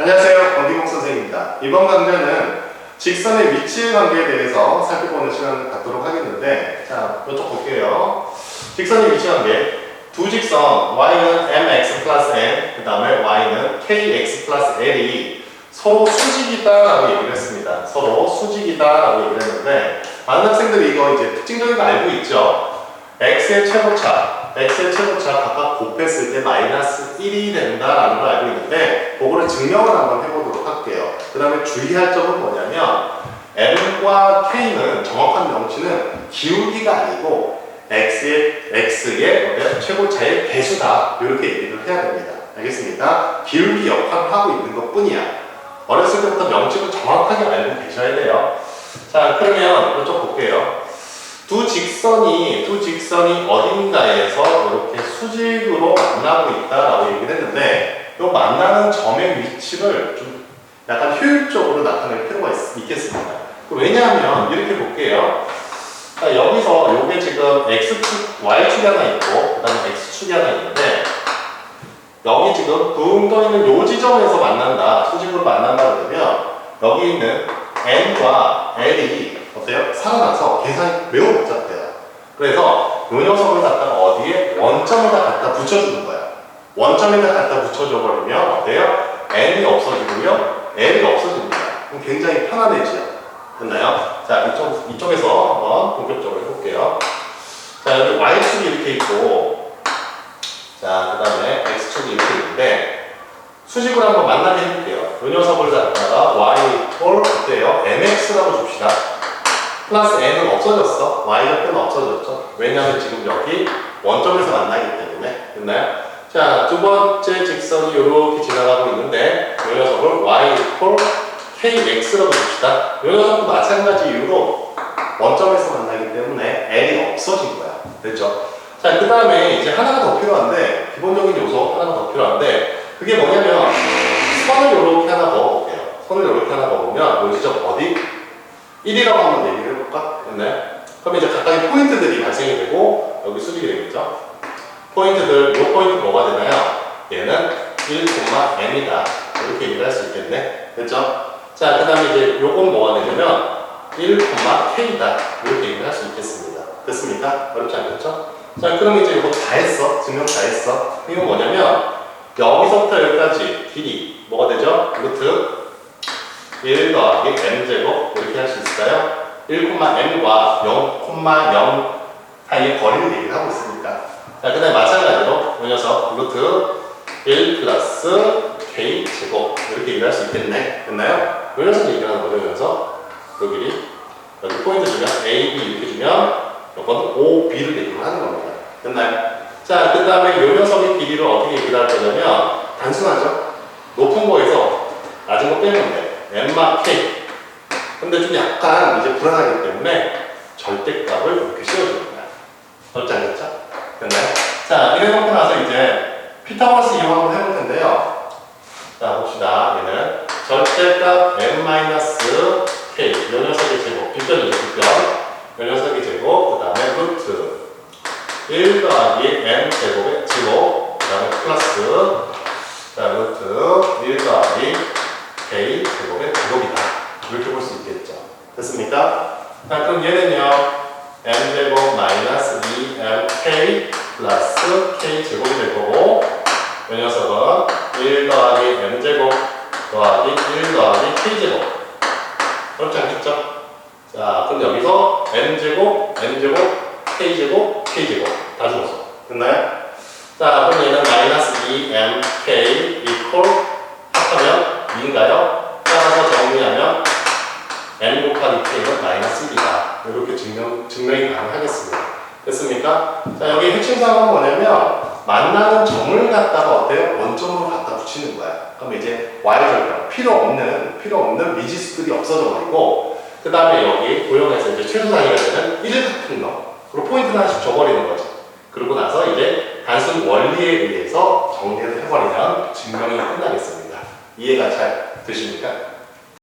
안녕하세요. 권기복 선생입니다. 이번 강좌는 직선의 위치 관계에 대해서 살펴보는 시간을 갖도록 하겠는데, 자, 이쪽 볼게요. 직선의 위치 관계. 두 직선, y는 mx 플러스 n, 그 다음에 y는 kx 플러스 l이 서로 수직이다 라고 얘기를 했습니다. 서로 수직이다 라고 얘기를 했는데, 많은 학생들이 이거 이제 특징적인 거 알고 있죠? X의 최고차, x의 최고차 각각 곱했을 때 마이너스 1이 된다라는 걸 알고 있는데 그거를 증명을 한번 해보도록 할게요. 그 다음에 주의할 점은 뭐냐면 m과 k는 정확한 명치는 기울기가 아니고 x의 x의 최고차의 배수다 이렇게 얘기를 해야 됩니다. 알겠습니까? 기울기 역할을 하고 있는 것 뿐이야. 어렸을 때부터 명칭을 정확하게 알고 계셔야 돼요. 자 그러면 이쪽 볼게요. 두 직선이 두 직선이 어딘가에서 이렇게 수직으로 만나고 있다라고 얘기를 했는데 이 만나는 점의 위치를 좀 약간 효율적으로 나타낼 필요가 있, 겠습니다 왜냐하면 이렇게 볼게요. 자, 여기서 요게 지금 x축, y축이 하나 있고 그다음에 x축이 하나 있는데 여기 지금 붕 떠 있는 요 지점에서 만난다 수직으로 만난다 그러면 여기 있는 n과 l이 어때요? 살아나서 계산이 매우 복잡해요. 그래서 요 녀석을 갖다가 어디에 원점에다 갖다 붙여주는 거야. 원점에다 갖다 붙여줘 버리면 어때요? n이 없어지고요, l이 없어집니다. 그럼 굉장히 편안해지죠. 됐나요? 자 이쪽 이쪽에서 한번 본격적으로 해볼게요. 자 여기 y축이 이렇게 있고, 자 그 다음에 x축이 이렇게 있는데 수직으로 한번 만나게 해볼게요. 요 녀석을 갖다가 y 홀 어때요? mx라고 줍시다. 플러스 n은 없어졌어. y 옆에는 없어졌죠. 왜냐하면 지금 여기 원점에서 만나기 때문에. 됐나요? 자, 두 번째 직선이 이렇게 지나가고 있는데 이 녀석을 y 콜 kx라고 줍시다. 이 녀석도 마찬가지 이유로 원점에서 만나기 때문에 n이 없어진 거야. 됐죠? 자, 그 다음에 이제 하나가 더 필요한데 기본적인 요소 하나가 더 필요한데 그게 뭐냐면 선을 이렇게 하나 넣어볼게요. 선을 이렇게 하나 넣어보면 요 지점 어디? 1이라고 한번 얘기를 해볼까? 됐나요? 그럼 이제 각각의 포인트들이 발생이 되고 여기 수직이 되겠죠? 포인트들, 요 포인트 뭐가 되나요? 얘는 1,n이다 이렇게 얘기를 할 수 있겠네 됐죠? 자, 그 다음에 이제 요건 뭐가 되냐면 1,k다 이렇게 얘기를 할 수 있겠습니다 됐습니까? 어렵지 않겠죠? 자, 그럼 이제 이거 다 했어 증명 다 했어 이건 뭐냐면 여기서부터 여기까지 길이 뭐가 되죠? 루트 1 더하기 m제곱 이렇게 할 수 있을까요? 1,m과 0,0 사이의 거리를 얘기를 하고 있습니다. 자, 그 다음에 마찬가지로 이 녀석 루트 1 플러스 k 제곱 이렇게 얘기를 할수 있겠네. 됐나요? 이 녀석 얘기하는 거죠, 이 녀석. 여기 여기 포인트 주면 a, b 이렇게 주면 이거는 o, b를 얘기를 하는 겁니다. 됐나요? 자, 그 다음에 이 녀석의 길이를 어떻게 얘기를 할 거냐면 단순하죠? 높은 거에서 낮은 거 빼면 돼. 엠마 K. 근데 좀 약간 이제 불안하기 때문에 절대값을 이렇게 거야. 어렵지 않겠죠? 됐나요? 자, 이래 놓고 나서 이제 피타고라스 이용 한번 해볼 텐데요. 자, 봅시다. 얘는 절대값 M-K. 이 녀석의 제곱. 빗변이죠, 빗변. 이 녀석의 제곱. 그 다음에 루트. 1 더하기 제곱의 제곱. 그 다음에 플러스. 자, 루트. 1 더하기 k 제곱의 제곱이다. 이렇게 볼 수 있겠죠. 됐습니까? 자, 그럼 얘는요. m 제곱 마이너스 2mk 플러스 k 제곱이 될 거고 이 녀석은 1 더하기 m 제곱 더하기 1 더하기 k 제곱 그렇지 않겠죠? 자, 그럼 여기서 m 제곱, m 제곱, k 제곱, k 제곱 다 죽었어. 됐나요? 자, 그럼 얘는 마이너스 2mk 이퀄 합하면 2인가요? 따라서 정리하면 n 곱하기 k는 마이너스 1이다. 증명, 증명이 가능하겠습니다. 됐습니까? 자, 여기 핵심 사항은 뭐냐면 만나는 점을 갖다가 어때요? 원점으로 갖다 붙이는 거야. 그럼 이제 y절편 필요 없는 필요 없는 미지수들이 없어져 버리고 그 다음에 여기 고용해서 이제 최소 단위가 되는 1 같은 놈 그리고 포인트를 하나씩 줘버리는 거지. 그러고 나서 이제 단순 원리에 의해서 정리를 해버리면 증명이 끝나겠습니다. 이해가 잘 되십니까?